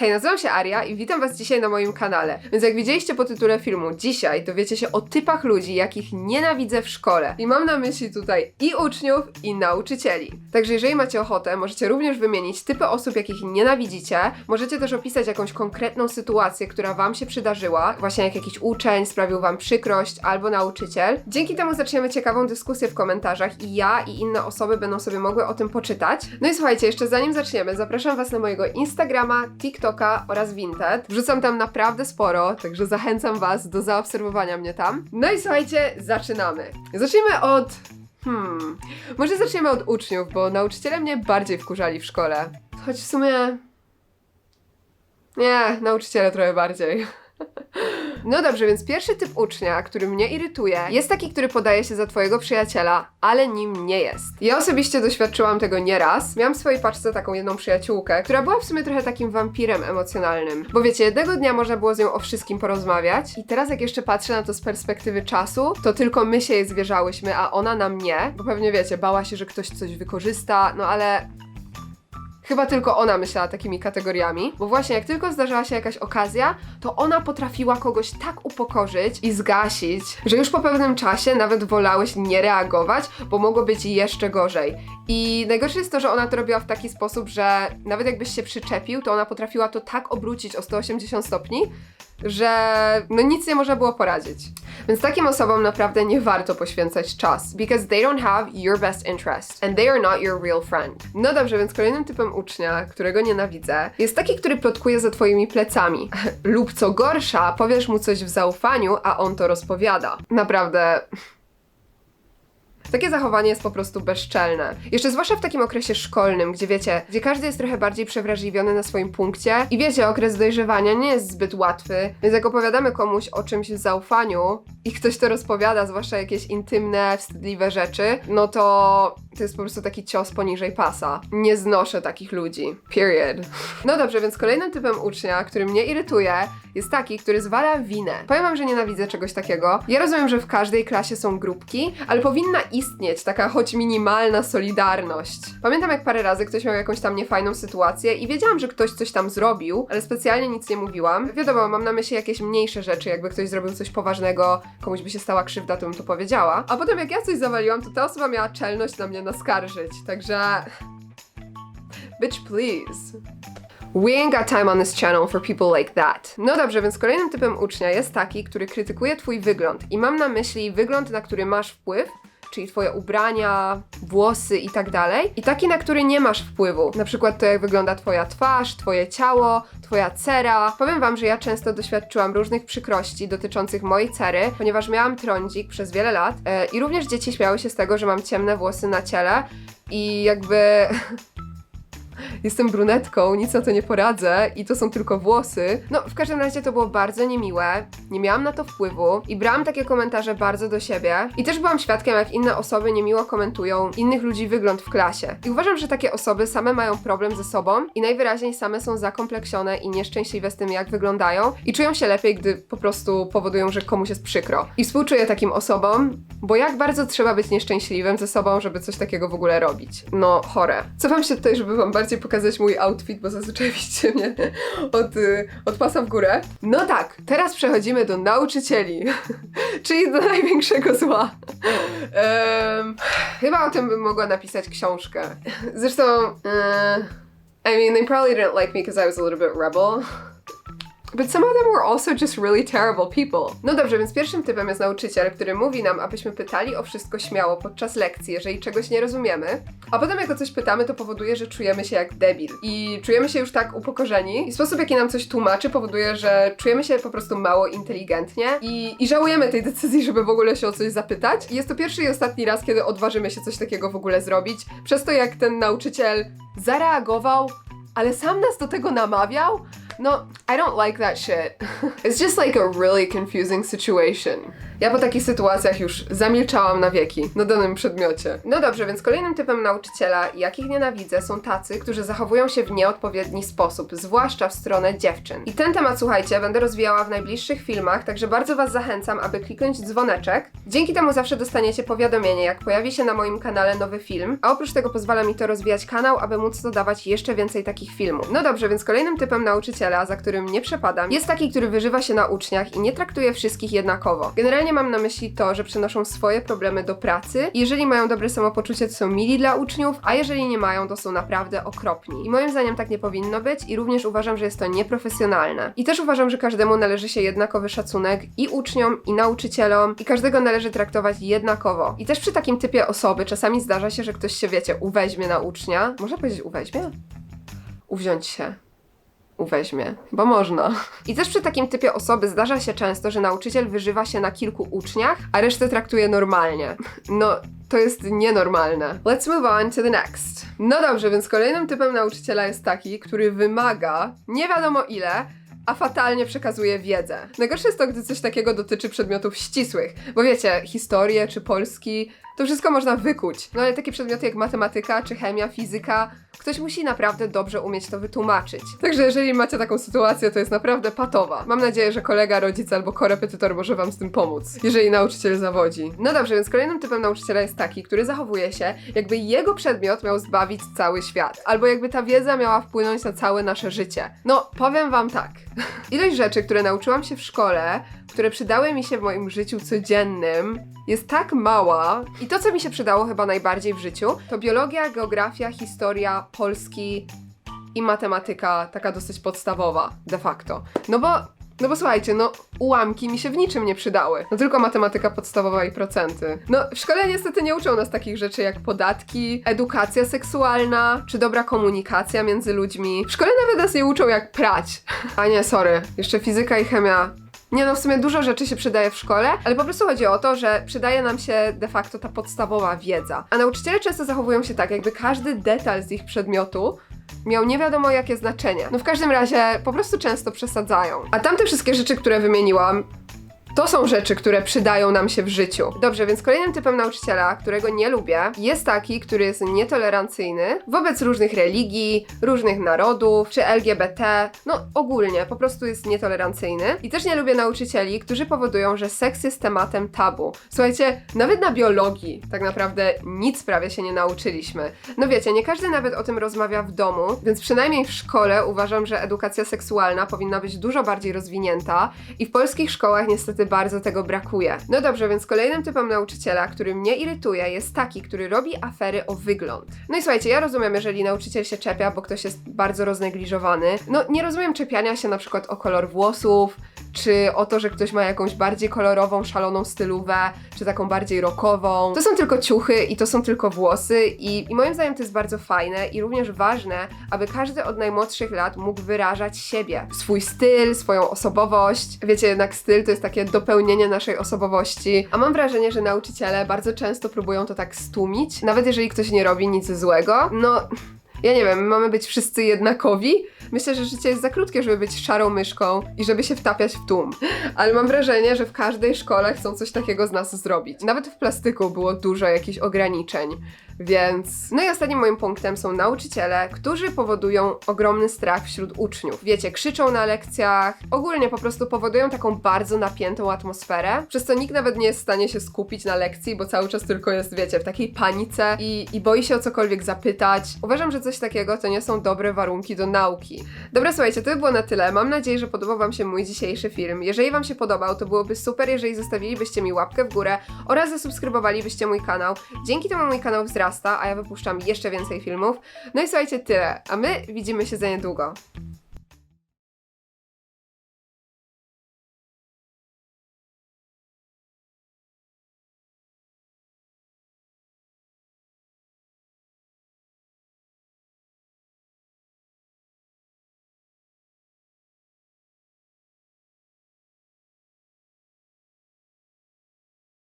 Hej, nazywam się Aria i witam Was dzisiaj na moim kanale. Więc jak widzieliście po tytule filmu, dzisiaj dowiecie się o typach ludzi, jakich nienawidzę w szkole. I mam na myśli tutaj i uczniów, i nauczycieli. Także jeżeli macie ochotę, możecie również wymienić typy osób, jakich nienawidzicie. Możecie też opisać jakąś konkretną sytuację, która Wam się przydarzyła, właśnie jak jakiś uczeń sprawił Wam przykrość albo nauczyciel. Dzięki temu zaczniemy ciekawą dyskusję w komentarzach i ja i inne osoby będą sobie mogły o tym poczytać. No i słuchajcie, jeszcze zanim zaczniemy, zapraszam Was na mojego Instagrama, TikToka oraz Vinted. Wrzucam tam naprawdę sporo, także zachęcam Was do zaobserwowania mnie tam. No i słuchajcie, zaczynamy. Zacznijmy od Hmm. Może zaczniemy od uczniów, bo nauczyciele mnie bardziej wkurzali w szkole. Choć w sumie. Nie, nauczyciele trochę bardziej. No dobrze, więc pierwszy typ ucznia, który mnie irytuje, jest taki, który podaje się za twojego przyjaciela, ale nim nie jest. Ja osobiście doświadczyłam tego nieraz. Miałam w swojej paczce taką jedną przyjaciółkę, która była w sumie trochę takim wampirem emocjonalnym. Bo wiecie, jednego dnia można było z nią o wszystkim porozmawiać i teraz jak jeszcze patrzę na to z perspektywy czasu, to tylko my się jej zwierzałyśmy, a ona nam nie. Bo pewnie wiecie, bała się, że ktoś coś wykorzysta, no ale Chyba tylko ona myślała takimi kategoriami, bo właśnie jak tylko zdarzała się jakaś okazja, to ona potrafiła kogoś tak upokorzyć i zgasić, że już po pewnym czasie nawet wolałeś nie reagować, bo mogło być jeszcze gorzej. I najgorsze jest to, że ona to robiła w taki sposób, że nawet jakbyś się przyczepił, to ona potrafiła to tak obrócić o 180 stopni, że no nic nie można było poradzić. Więc takim osobom naprawdę nie warto poświęcać czas, because they don't have your best interest and they are not your real friend. No dobrze, więc kolejnym typem ucznia, którego nienawidzę, jest taki, który plotkuje za twoimi plecami. Lub co gorsza, powiesz mu coś w zaufaniu, a on to rozpowiada. Naprawdę. Takie zachowanie jest po prostu bezczelne. Jeszcze zwłaszcza w takim okresie szkolnym, gdzie wiecie, gdzie każdy jest trochę bardziej przewrażliwiony na swoim punkcie i wiecie, okres dojrzewania nie jest zbyt łatwy, więc jak opowiadamy komuś o czymś w zaufaniu i ktoś to rozpowiada, zwłaszcza jakieś intymne, wstydliwe rzeczy, no to to jest po prostu taki cios poniżej pasa. Nie znoszę takich ludzi. Period. No dobrze, więc kolejnym typem ucznia, który mnie irytuje, jest taki, który zwala winę. Powiem wam, że nienawidzę czegoś takiego. Ja rozumiem, że w każdej klasie są grupki, ale powinna istnieć taka choć minimalna solidarność. Pamiętam, jak parę razy ktoś miał jakąś tam niefajną sytuację i wiedziałam, że ktoś coś tam zrobił, ale specjalnie nic nie mówiłam. Wiadomo, mam na myśli jakieś mniejsze rzeczy, jakby ktoś zrobił coś poważnego, komuś by się stała krzywda, to bym to powiedziała. A potem jak ja coś zawaliłam, to ta osoba miała czelność na mnie naskarżyć. Także... Bitch, please. We ain't got time on this channel for people like that. No dobrze, więc kolejnym typem ucznia jest taki, który krytykuje twój wygląd. I mam na myśli wygląd, na który masz wpływ, czyli twoje ubrania, włosy i tak dalej. I taki, na który nie masz wpływu. Na przykład to, jak wygląda twoja twarz, twoje ciało, twoja cera. Powiem wam, że ja często doświadczyłam różnych przykrości dotyczących mojej cery, ponieważ miałam trądzik przez wiele lat e, i również dzieci śmiały się z tego, że mam ciemne włosy na ciele i jakby... Jestem brunetką, nic na to nie poradzę i to są tylko włosy. No, w każdym razie to było bardzo niemiłe, nie miałam na to wpływu i brałam takie komentarze bardzo do siebie. I też byłam świadkiem, jak inne osoby niemiło komentują innych ludzi wygląd w klasie. I uważam, że takie osoby same mają problem ze sobą i najwyraźniej same są zakompleksione i nieszczęśliwe z tym, jak wyglądają i czują się lepiej, gdy po prostu powodują, że komuś jest przykro. I współczuję takim osobom, bo jak bardzo trzeba być nieszczęśliwym ze sobą, żeby coś takiego w ogóle robić. No, chore. Cofam się tutaj, żeby wam bardziej pokazać mój outfit, bo zazwyczaj widzicie mnie od, y, od pasa w górę. No tak, teraz przechodzimy do nauczycieli, czyli do największego zła. Em, chyba o tym bym mogła napisać książkę. Zresztą, y, I mean, they probably didn't like me because I was a little bit rebel. But some of them were also just really terrible people. No dobrze, więc pierwszym typem jest nauczyciel, który mówi nam, abyśmy pytali o wszystko śmiało podczas lekcji, jeżeli czegoś nie rozumiemy. A potem jak o coś pytamy, to powoduje, że czujemy się jak debil. I czujemy się już tak upokorzeni. I sposób, jaki nam coś tłumaczy, powoduje, że czujemy się po prostu mało inteligentnie. I, i żałujemy tej decyzji, żeby w ogóle się o coś zapytać. I jest to pierwszy i ostatni raz, kiedy odważymy się coś takiego w ogóle zrobić. Przez to, jak ten nauczyciel zareagował, ale sam nas do tego namawiał. No, I don't like that shit. It's just like a really confusing situation. Ja po takich sytuacjach już zamilczałam na wieki na danym przedmiocie. No dobrze, więc kolejnym typem nauczyciela, jakich nienawidzę, są tacy, którzy zachowują się w nieodpowiedni sposób, zwłaszcza w stronę dziewczyn. I ten temat, słuchajcie, będę rozwijała w najbliższych filmach, także bardzo Was zachęcam, aby kliknąć dzwoneczek. Dzięki temu zawsze dostaniecie powiadomienie, jak pojawi się na moim kanale nowy film, a oprócz tego pozwala mi to rozwijać kanał, aby móc dodawać jeszcze więcej takich filmów. No dobrze, więc kolejnym typem nauczyciela nauczyciela, za którym nie przepadam, jest taki, który wyżywa się na uczniach i nie traktuje wszystkich jednakowo. Generalnie mam na myśli to, że przenoszą swoje problemy do pracy i jeżeli mają dobre samopoczucie, to są mili dla uczniów, a jeżeli nie mają, to są naprawdę okropni. I moim zdaniem tak nie powinno być i również uważam, że jest to nieprofesjonalne. I też uważam, że każdemu należy się jednakowy szacunek i uczniom, i nauczycielom, i każdego należy traktować jednakowo. I też przy takim typie osoby czasami zdarza się, że ktoś się, wiecie, uweźmie na ucznia. Można powiedzieć uweźmie? Uwziąć się uweźmie. Chyba można. I też przy takim typie osoby zdarza się często, że nauczyciel wyżywa się na kilku uczniach, a resztę traktuje normalnie. No, to jest nienormalne. Let's move on to the next. No dobrze, więc kolejnym typem nauczyciela jest taki, który wymaga nie wiadomo ile, a fatalnie przekazuje wiedzę. Najgorsze jest to, gdy coś takiego dotyczy przedmiotów ścisłych, bo wiecie, historię czy polski, to wszystko można wykuć. No ale takie przedmioty jak matematyka czy chemia, fizyka, ktoś musi naprawdę dobrze umieć to wytłumaczyć. Także jeżeli macie taką sytuację, to jest naprawdę patowa. Mam nadzieję, że kolega, rodzic albo korepetytor może wam z tym pomóc, jeżeli nauczyciel zawodzi. No dobrze, więc kolejnym typem nauczyciela jest taki, który zachowuje się, jakby jego przedmiot miał zbawić cały świat, albo jakby ta wiedza miała wpłynąć na całe nasze życie. No, powiem wam tak. Ilość rzeczy, które nauczyłam się w szkole, które przydały mi się w moim życiu codziennym, jest tak mała. I to, co mi się przydało chyba najbardziej w życiu, to biologia, geografia, historia, polski i matematyka, taka dosyć podstawowa, de facto. No bo no bo słuchajcie, no ułamki mi się w niczym nie przydały. No tylko matematyka podstawowa i procenty. No w szkole niestety nie uczą nas takich rzeczy jak podatki, edukacja seksualna, czy dobra komunikacja między ludźmi. W szkole nawet nas nie uczą jak prać. A nie, sorry, jeszcze fizyka i chemia nie no, w sumie dużo rzeczy się przydaje w szkole, ale po prostu chodzi o to, że przydaje nam się de facto ta podstawowa wiedza. A nauczyciele często zachowują się tak, jakby każdy detal z ich przedmiotu miał nie wiadomo jakie znaczenie. No w każdym razie po prostu często przesadzają. A tamte wszystkie rzeczy, które wymieniłam, to są rzeczy, które przydają nam się w życiu. Dobrze, więc kolejnym typem nauczyciela, którego nie lubię, jest taki, który jest nietolerancyjny wobec różnych religii, różnych narodów, czy LGBT. No ogólnie, po prostu jest nietolerancyjny. I też nie lubię nauczycieli, którzy powodują, że seks jest tematem tabu. Słuchajcie, nawet na biologii tak naprawdę nic prawie się nie nauczyliśmy. No wiecie, nie każdy nawet o tym rozmawia w domu, więc przynajmniej w szkole uważam, że edukacja seksualna powinna być dużo bardziej rozwinięta i w polskich szkołach niestety bardzo tego brakuje. No dobrze, więc kolejnym typem nauczyciela, który mnie irytuje, jest taki, który robi afery o wygląd. No i słuchajcie, ja rozumiem, jeżeli nauczyciel się czepia, bo ktoś jest bardzo roznegliżowany. No nie rozumiem czepiania się na przykład o kolor włosów, czy o to, że ktoś ma jakąś bardziej kolorową, szaloną stylówę, czy taką bardziej rockową. To są tylko ciuchy i to są tylko włosy i, i moim zdaniem to jest bardzo fajne i również ważne, aby każdy od najmłodszych lat mógł wyrażać siebie, swój styl, swoją osobowość. Wiecie, jednak styl to jest takie dopełnienie naszej osobowości, a mam wrażenie, że nauczyciele bardzo często próbują to tak stłumić, nawet jeżeli ktoś nie robi nic złego. No, ja nie wiem, mamy być wszyscy jednakowi. Myślę, że życie jest za krótkie, żeby być szarą myszką i żeby się wtapiać w tłum. Ale mam wrażenie, że w każdej szkole chcą coś takiego z nas zrobić. Nawet w plastyku było dużo jakichś ograniczeń. Więc. No i ostatnim moim punktem są nauczyciele, którzy powodują ogromny strach wśród uczniów. Wiecie, krzyczą na lekcjach, ogólnie po prostu powodują taką bardzo napiętą atmosferę, przez co nikt nawet nie jest w stanie się skupić na lekcji, bo cały czas tylko jest, wiecie, w takiej panice i, i boi się o cokolwiek zapytać. Uważam, że coś takiego to nie są dobre warunki do nauki. Dobra, słuchajcie, to by było na tyle. Mam nadzieję, że podobał Wam się mój dzisiejszy film. Jeżeli Wam się podobał, to byłoby super, jeżeli zostawilibyście mi łapkę w górę oraz zasubskrybowalibyście mój kanał. Dzięki temu mój kanał wzrasta, a ja wypuszczam jeszcze więcej filmów. No i słuchajcie, tyle. A my widzimy się za niedługo.